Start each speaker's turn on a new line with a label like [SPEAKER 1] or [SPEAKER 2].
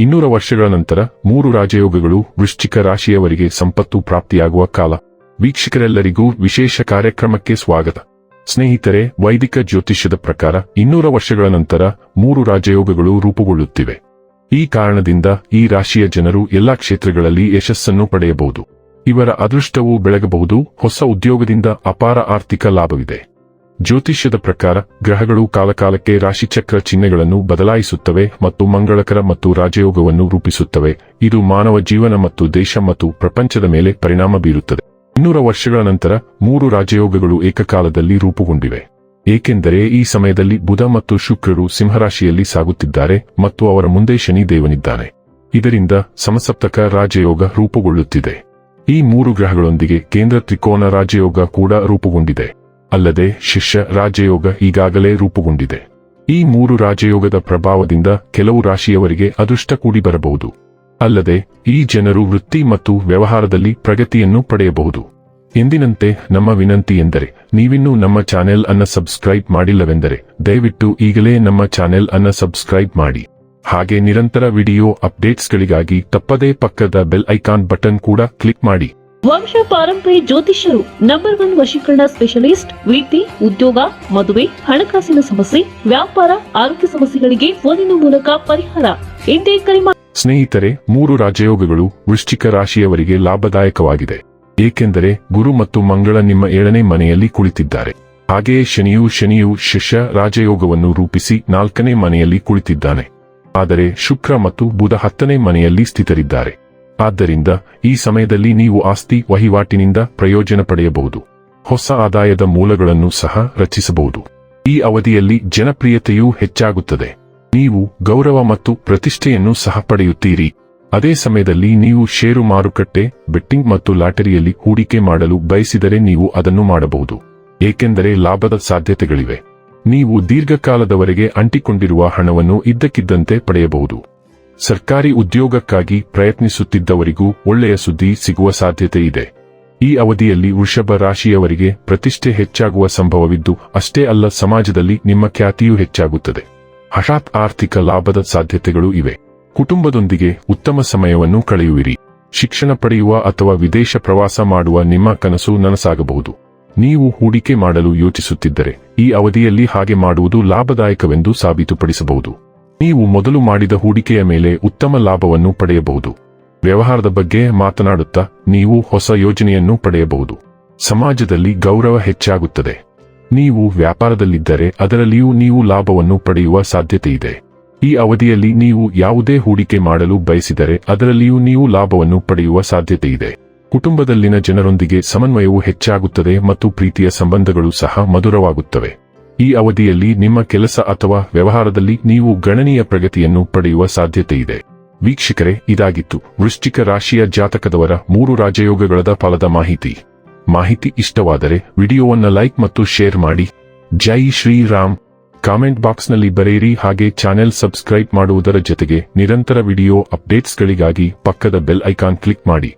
[SPEAKER 1] ಇನ್ನೂರ ವರ್ಷಗಳ ನಂತರ ಮೂರು ರಾಜಯೋಗಗಳು ವೃಶ್ಚಿಕ ರಾಶಿಯವರಿಗೆ ಸಂಪತ್ತು ಪ್ರಾಪ್ತಿಯಾಗುವ ಕಾಲ. ವೀಕ್ಷಕರೆಲ್ಲರಿಗೂ ವಿಶೇಷ ಕಾರ್ಯಕ್ರಮಕ್ಕೆ ಸ್ವಾಗತ. ಸ್ನೇಹಿತರೆ, ವೈದಿಕ ಜ್ಯೋತಿಷ್ಯದ ಪ್ರಕಾರ ಇನ್ನೂರ ವರ್ಷಗಳ ನಂತರ ಮೂರು ರಾಜಯೋಗಗಳು ರೂಪುಗೊಳ್ಳುತ್ತಿವೆ. ಈ ಕಾರಣದಿಂದ ಈ ರಾಶಿಯ ಜನರು ಎಲ್ಲಾ ಕ್ಷೇತ್ರಗಳಲ್ಲಿ ಯಶಸ್ಸನ್ನು ಪಡೆಯಬಹುದು. ಇವರ ಅದೃಷ್ಟವು ಬೆಳಗಬಹುದು. ಹೊಸ ಉದ್ಯೋಗದಿಂದ ಅಪಾರ ಆರ್ಥಿಕ ಲಾಭವಿದೆ. ಜ್ಯೋತಿಷ್ಯದ ಪ್ರಕಾರ, ಗ್ರಹಗಳು ಕಾಲಕಾಲಕ್ಕೆ ರಾಶಿಚಕ್ರ ಚಿಹ್ನೆಗಳನ್ನು ಬದಲಾಯಿಸುತ್ತವೆ ಮತ್ತು ಮಂಗಳಕರ ಮತ್ತು ರಾಜಯೋಗವನ್ನು ರೂಪಿಸುತ್ತವೆ. ಇದು ಮಾನವ ಜೀವನ ಮತ್ತು ದೇಶ ಮತ್ತು ಪ್ರಪಂಚದ ಮೇಲೆ ಪರಿಣಾಮ ಬೀರುತ್ತದೆ. ಇನ್ನೂರ ವರ್ಷಗಳ ನಂತರ ಮೂರು ರಾಜಯೋಗಗಳು ಏಕಕಾಲದಲ್ಲಿ ರೂಪುಗೊಂಡಿವೆ. ಏಕೆಂದರೆ ಈ ಸಮಯದಲ್ಲಿ ಬುಧ ಮತ್ತು ಶುಕ್ರರು ಸಿಂಹರಾಶಿಯಲ್ಲಿ ಸಾಗುತ್ತಿದ್ದಾರೆ ಮತ್ತು ಅವರ ಮುಂದೆ ಶನಿ ದೇವನಿದ್ದಾನೆ. ಇದರಿಂದ ಸಮಸಪ್ತಕ ರಾಜಯೋಗ ರೂಪುಗೊಳ್ಳುತ್ತಿದೆ. ಈ ಮೂರು ಗ್ರಹಗಳೊಂದಿಗೆ ಕೇಂದ್ರ ತ್ರಿಕೋನ ರಾಜಯೋಗ ಕೂಡ ರೂಪುಗೊಂಡಿದೆ. ಅಲ್ಲದೆ ಶಿಷ್ಯ ರಾಜಯೋಗ ಈಗಾಗಲೇ ರೂಪುಗೊಂಡಿದೆ. ಈ ಮೂರು ರಾಜಯೋಗದ ಪ್ರಭಾವದಿಂದ ಕೆಲವು ರಾಶಿಯವರಿಗೆ ಅದೃಷ್ಟ ಕೂಡಿ ಬರಬಹುದು. ಅಲ್ಲದೆ ಈ ಜನರು ವೃತ್ತಿ ಮತ್ತು ವ್ಯವಹಾರದಲ್ಲಿ ಪ್ರಗತಿಯನ್ನು ಪಡೆಯಬಹುದು. ಎಂದಿನಂತೆ ನಮ್ಮ ವಿನಂತಿ ಎಂದರೆ, ನೀವಿನ್ನೂ ನಮ್ಮ ಚಾನೆಲ್ ಅನ್ನ ಸಬ್ಸ್ಕ್ರೈಬ್ ಮಾಡಿಲ್ಲವೆಂದರೆ, ದಯವಿಟ್ಟು ಈಗಲೇ ನಮ್ಮ ಚಾನೆಲ್ ಅನ್ನ ಸಬ್ಸ್ಕ್ರೈಬ್ ಮಾಡಿ. ಹಾಗೆ ನಿರಂತರ ವಿಡಿಯೋ ಅಪ್ಡೇಟ್ಸ್ಗಳಿಗಾಗಿ ತಪ್ಪದೇ ಪಕ್ಕದ ಬೆಲ್ ಐಕಾನ್ ಬಟನ್ ಕೂಡ ಕ್ಲಿಕ್ ಮಾಡಿ.
[SPEAKER 2] ವಂಶ ಪಾರಂಪರ್ಯ ಜ್ಯೋತಿಷ್ಯರು ನಂಬರ್ ಒನ್ ವಶೀಕರಣ ಸ್ಪೆಷಲಿಸ್ಟ್ ವಿದ್ಯೆ ಉದ್ಯೋಗ, ಮದುವೆ, ಹಣಕಾಸಿನ ಸಮಸ್ಯೆ, ವ್ಯಾಪಾರ, ಆರೋಗ್ಯ ಸಮಸ್ಯೆಗಳಿಗೆ ಫೋನಿನ ಮೂಲಕ ಪರಿಹಾರ. ಎಂದೇ ಕರೆ
[SPEAKER 1] ಸ್ನೇಹಿತರೆ, ಮೂರು ರಾಜಯೋಗಗಳು ವೃಶ್ಚಿಕ ರಾಶಿಯವರಿಗೆ ಲಾಭದಾಯಕವಾಗಿದೆ. ಏಕೆಂದರೆ ಗುರು ಮತ್ತು ಮಂಗಳ ನಿಮ್ಮ ಏಳನೇ ಮನೆಯಲ್ಲಿ ಕುಳಿತಿದ್ದಾರೆ. ಹಾಗೆಯೇ ಶನಿಯು ಶನಿಯು ಶಿಷ್ಯ ರಾಜಯೋಗವನ್ನು ರೂಪಿಸಿ ನಾಲ್ಕನೇ ಮನೆಯಲ್ಲಿ ಕುಳಿತಿದ್ದಾನೆ. ಆದರೆ ಶುಕ್ರ ಮತ್ತು ಬುಧ ಹತ್ತನೇ ಮನೆಯಲ್ಲಿ ಸ್ಥಿತರಿದ್ದಾರೆ. ಆದ್ದರಿಂದ ಈ ಸಮಯದಲ್ಲಿ ನೀವು ಆಸ್ತಿ ವಹಿವಾಟಿನಿಂದ ಪ್ರಯೋಜನ ಪಡೆಯಬಹುದು. ಹೊಸ ಆದಾಯದ ಮೂಲಗಳನ್ನು ಸಹ ರಚಿಸಬಹುದು. ಈ ಅವಧಿಯಲ್ಲಿ ಜನಪ್ರಿಯತೆಯೂ ಹೆಚ್ಚಾಗುತ್ತದೆ. ನೀವು ಗೌರವ ಮತ್ತು ಪ್ರತಿಷ್ಠೆಯನ್ನು ಸಹ ಪಡೆಯುತ್ತೀರಿ. ಅದೇ ಸಮಯದಲ್ಲಿ ನೀವು ಷೇರು ಮಾರುಕಟ್ಟೆ, ಬೆಟ್ಟಿಂಗ್ ಮತ್ತು ಲಾಟರಿಯಲ್ಲಿ ಹೂಡಿಕೆ ಮಾಡಲು ಬಯಸಿದರೆ ನೀವು ಅದನ್ನು ಮಾಡಬಹುದು. ಏಕೆಂದರೆ ಲಾಭದ ಸಾಧ್ಯತೆಗಳಿವೆ. ನೀವು ದೀರ್ಘಕಾಲದವರೆಗೆ ಅಂಟಿಕೊಂಡಿರುವ ಹಣವನ್ನು ಇದ್ದಕ್ಕಿದ್ದಂತೆ ಪಡೆಯಬಹುದು. ಸರ್ಕಾರಿ ಉದ್ಯೋಗಕ್ಕಾಗಿ ಪ್ರಯತ್ನಿಸುತ್ತಿದ್ದವರಿಗೂ ಒಳ್ಳೆಯ ಸುದ್ದಿ ಸಿಗುವ ಸಾಧ್ಯತೆ ಇದೆ. ಈ ಅವಧಿಯಲ್ಲಿ ವೃಷಭ ರಾಶಿಯವರಿಗೆ ಪ್ರತಿಷ್ಠೆ ಹೆಚ್ಚಾಗುವ ಸಂಭವವಿದ್ದು, ಅಷ್ಟೇ ಅಲ್ಲ ಸಮಾಜದಲ್ಲಿ ನಿಮ್ಮ ಖ್ಯಾತಿಯೂ ಹೆಚ್ಚಾಗುತ್ತದೆ. ಹಠಾತ್ ಆರ್ಥಿಕ ಲಾಭದ ಸಾಧ್ಯತೆಗಳು ಇವೆ. ಕುಟುಂಬದೊಂದಿಗೆ ಉತ್ತಮ ಸಮಯವನ್ನು ಕಳೆಯುವಿರಿ. ಶಿಕ್ಷಣ ಪಡೆಯುವ ಅಥವಾ ವಿದೇಶ ಪ್ರವಾಸ ಮಾಡುವ ನಿಮ್ಮ ಕನಸು ನನಸಾಗಬಹುದು. ನೀವು ಹೂಡಿಕೆ ಮಾಡಲು ಯೋಚಿಸುತ್ತಿದ್ದರೆ, ಈ ಅವಧಿಯಲ್ಲಿ ಹಾಗೆ ಮಾಡುವುದು ಲಾಭದಾಯಕವೆಂದು ಸಾಬೀತುಪಡಿಸಬಹುದು. ನೀವು ಮೊದಲು ಮಾಡಿದ ಹೂಡಿಕೆಯ ಮೇಲೆ ಉತ್ತಮ ಲಾಭವನ್ನು ಪಡೆಯಬಹುದು. ವ್ಯವಹಾರದ ಬಗ್ಗೆ ಮಾತನಾಡುತ್ತಾ ನೀವು ಹೊಸ ಯೋಜನೆಯನ್ನು ಪಡೆಯಬಹುದು. ಸಮಾಜದಲ್ಲಿ ಗೌರವ ಹೆಚ್ಚಾಗುತ್ತದೆ. ನೀವು ವ್ಯಾಪಾರದಲ್ಲಿದ್ದರೆ ಅದರಲ್ಲಿಯೂ ನೀವು ಲಾಭವನ್ನು ಪಡೆಯುವ ಸಾಧ್ಯತೆ ಇದೆ. ಈ ಅವಧಿಯಲ್ಲಿ ನೀವು ಯಾವುದೇ ಹೂಡಿಕೆ ಮಾಡಲು ಬಯಸಿದರೆ ಅದರಲ್ಲಿಯೂ ನೀವು ಲಾಭವನ್ನು ಪಡೆಯುವ ಸಾಧ್ಯತೆ ಇದೆ. ಕುಟುಂಬದಲ್ಲಿನ ಜನರೊಂದಿಗೆ ಸಮನ್ವಯವು ಹೆಚ್ಚಾಗುತ್ತದೆ ಮತ್ತು ಪ್ರೀತಿಯ ಸಂಬಂಧಗಳು ಸಹ ಮಧುರವಾಗುತ್ತವೆ. ಈ ಅವಧಿಯಲ್ಲಿ ನಿಮ್ಮ ಕೆಲಸ ಅಥವಾ ವ್ಯವಹಾರದಲ್ಲಿ ನೀವು ಗಣನೀಯ ಪ್ರಗತಿಯನ್ನು ಪಡೆಯುವ ಸಾಧ್ಯತೆ ಇದೆ ವೀಕ್ಷಕರೇ, ಇದಾಗಿತ್ತು. ವೃಶ್ಚಿಕ ರಾಶಿಯ ಜಾತಕದವರ ಮೂರು ರಾಜಯೋಗಗಳದ ಫಲದ ಮಾಹಿತಿ. ಮಾಹಿತಿ ಇಷ್ಟವಾದರೆ ವಿಡಿಯೋವನ್ನ ಲೈಕ್ ಮತ್ತು ಶೇರ್ ಮಾಡಿ. ಜೈ ಶ್ರೀರಾಮ್. ಕಾಮೆಂಟ್ ಬಾಕ್ಸ್ನಲ್ಲಿ ಬರೆಯಿರಿ ಹಾಗೆ ಚಾನೆಲ್ ಸಬ್ಸ್ಕ್ರೈಬ್ ಮಾಡುವುದರ ಜೊತೆಗೆ ನಿರಂತರ ವಿಡಿಯೋ ಅಪ್ಡೇಟ್ಸ್ಗಳಿಗಾಗಿ ಪಕ್ಕದ ಬೆಲ್ ಐಕಾನ್ ಕ್ಲಿಕ್ ಮಾಡಿ.